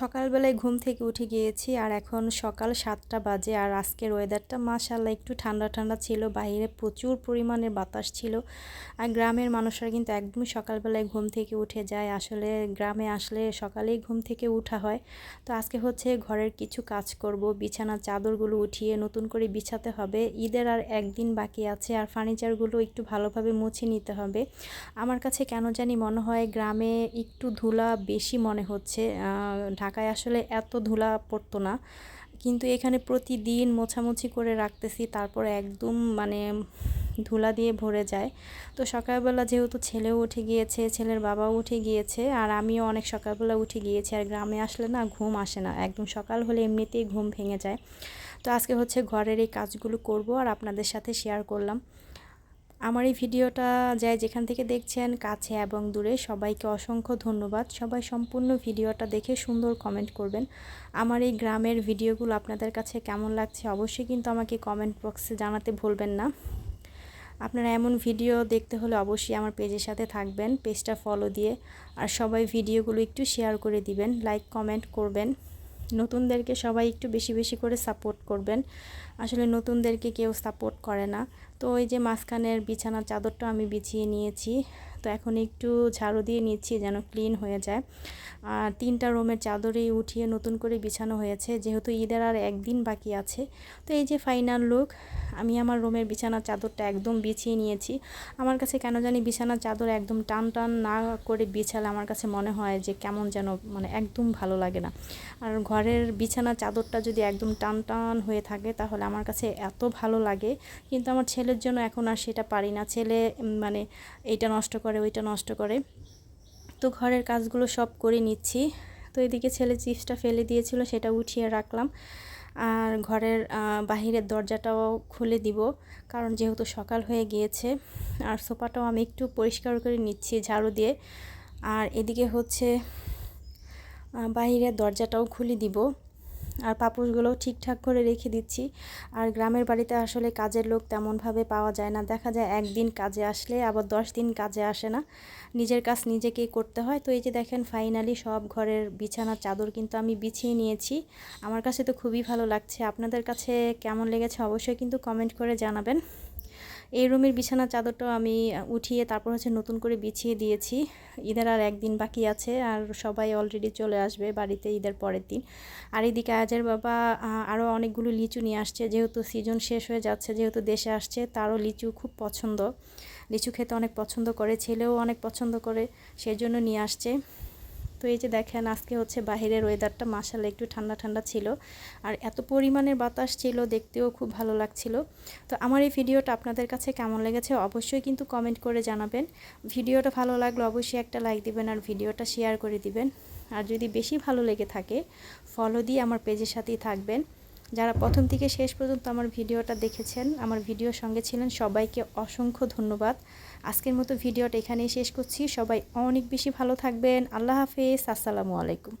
সকালবেলায় ঘুম থেকে উঠে গিয়েছি আর এখন সকাল সাতটা বাজে আর আজকের ওয়েদারটা মাশাল্লাহ একটু ঠান্ডা ঠান্ডা ছিল, বাইরে প্রচুর পরিমাণের বাতাস ছিল আর গ্রামের মানুষরা কিন্তু একদমই সকালবেলায় ঘুম থেকে উঠে যায়। আসলে গ্রামে আসলে সকালেই ঘুম থেকে উঠা হয়। তো আজকে হচ্ছে ঘরের কিছু কাজ করব, বিছানার চাদরগুলো উঠিয়ে নতুন করে বিছাতে হবে। ঈদের আর একদিন বাকি আছে আর ফার্নিচারগুলো একটু ভালোভাবে মুছে নিতে হবে। আমার কাছে কেন জানি মনে হয় গ্রামে একটু ধুলা বেশি মনে হচ্ছে ঢাকায় আসলে এত ধুলা পড়তো না। কিন্তু এখানে প্রতিদিন মোছামুছি করে রাখতেছি, তারপর একদম মানে ধুলা দিয়ে ভরে যায়। তো সকালবেলা যেহেতু ছেলেও উঠে গিয়েছে, ছেলের বাবাও উঠে গিয়েছে, আর আমিও অনেক সকালবেলা উঠে গিয়েছি, আর গ্রামে আসলে না ঘুম আসে না। একদম সকাল হলে এমনিতেই ঘুম ভেঙে যায়। তো আজকে হচ্ছে ঘরের এই কাজগুলো করব, আর আপনাদের সাথে শেয়ার করলাম। আমার এই ভিডিওটা যাই যেখান থেকে দেখছেন, কাছে এবং দূরে, সবাইকে অসংখ্য ধন্যবাদ। সবাই সম্পূর্ণ ভিডিওটা দেখে সুন্দর কমেন্ট করবেন। আমার এই গ্রামের ভিডিওগুলো আপনাদের কাছে কেমন লাগছে অবশ্যই কিন্তু আমাকে কমেন্ট বক্সে জানাতে ভুলবেন না। আপনারা এমন ভিডিও দেখতে হলে অবশ্যই আমার পেজের সাথে থাকবেন পেজটা ফলো দিয়ে। আর সবাই ভিডিওগুলো একটু শেয়ার করে দিবেন লাইক কমেন্ট করবেন। নতুনদেরকে সবাই একটু বেশি বেশি করে সাপোর্ট করবেন। আসলে নতুনদেরকে কেউ সাপোর্ট করে না। তো ওই যে মাঝখানের বিছানার চাদরটা আমি বিছিয়ে নিয়েছি। তো এখন একটু ঝাড়ু দিয়ে নিচ্ছি যেন ক্লিন হয়ে যায়। আর তিনটা রুমের চাদরই উঠিয়ে নতুন করে বিছানো হয়েছে, যেহেতু ঈদের আর একদিন বাকি আছে। তো এই যে ফাইনাল লুক, আমি আমার রুমের বিছানার চাদরটা একদম বিছিয়ে নিয়েছি। আমার কাছে কেন জানি বিছানার চাদর একদম টান টান না করে বিছালে আমার কাছে মনে হয় যে কেমন যেন মানে একদম ভালো লাগে না। আর ঘরের বিছানার চাদরটা যদি একদম টান টান হয়ে থাকে, তাহলে আমার কাছে এত ভালো লাগে। কিন্তু আমার ছেলের জন্য এখন আর সেটা পারি না। ছেলে মানে এইটা নষ্ট করে ওইটা নষ্ট করে। তো ঘরের কাজগুলো সব করে নিচ্ছি। তো এদিকে ছেলে চিপসটা ফেলে দিয়েছিল, সেটা উঠিয়ে রাখলাম। আর ঘরের বাহিরের দরজাটাও খুলে দিব, কারণ যেহেতু সকাল হয়ে গিয়েছে। আর সোফাটাও আমি একটু পরিষ্কার করে নিচ্ছি ঝাড়ু দিয়ে। আর এদিকে হচ্ছে বাহিরের দরজাটাও খুলে দিব। আর পাপোশগুলো ঠিকঠাক করে রেখে দিচ্ছি। আর গ্রামের বাড়িতে আসলে কাজের লোক তেমনভাবে পাওয়া যায় না। দেখা যায় একদিন কাজে আসলে, আবার দশ দিন কাজে আসে না। নিজের কাজ নিজেকেই করতে হয়। তো এই যে দেখেন ফাইনালি সব ঘরের বিছানার চাদর কিন্তু আমি বিছিয়ে নিয়েছি। আমার কাছে তো খুবই ভালো লাগছে। আপনাদের কাছে কেমন লেগেছে অবশ্যই কিন্তু কমেন্ট করে জানাবেন। এই রুমের বিছানা চাদরটাও আমি উঠিয়ে তারপর হচ্ছে নতুন করে বিছিয়ে দিয়েছি। ঈদের আর একদিন বাকি আছে আর সবাই অলরেডি চলে আসবে বাড়িতে ঈদের পরের দিন। আর এদিকে আজের বাবা আরও অনেকগুলো লিচু নিয়ে আসছে। যেহেতু সিজন শেষ হয়ে যাচ্ছে, যেহেতু দেশে আসছে, তারও লিচু খুব পছন্দ। লিচু খেতে অনেক পছন্দ করে, ছেলেও অনেক পছন্দ করে সেই জন্য নিয়ে আসছে। তো এই যে দেখেন, আজকে হচ্ছে বাহিরের ওয়েদারটা মাসালে একটু ঠান্ডা ঠান্ডা ছিল। আর এত পরিমাণের বাতাস ছিল, দেখতেও খুব ভালো লাগছিল। তো আমার এই ভিডিওটা আপনাদের কাছে কেমন লেগেছে অবশ্যই কিন্তু কমেন্ট করে জানাবেন। ভিডিওটা ভালো লাগলে অবশ্যই একটা লাইক দিবেন আর ভিডিওটা শেয়ার করে দিবেন। আর যদি বেশি ভালো লেগে থাকে ফলো দিয়ে আমার পেজের সাথেই থাকবেন। যারা প্রথম থেকে শেষ পর্যন্ত আমার ভিডিওটা দেখেছেন, আমার ভিডিওর সঙ্গে ছিলেন, সবাইকে অসংখ্য ধন্যবাদ। আজকের মতো ভিডিওটা এখানেই শেষ করছি। সবাই অনেক বেশি ভালো থাকবেন। আল্লাহ হাফেজ। আসসালামু আলাইকুম।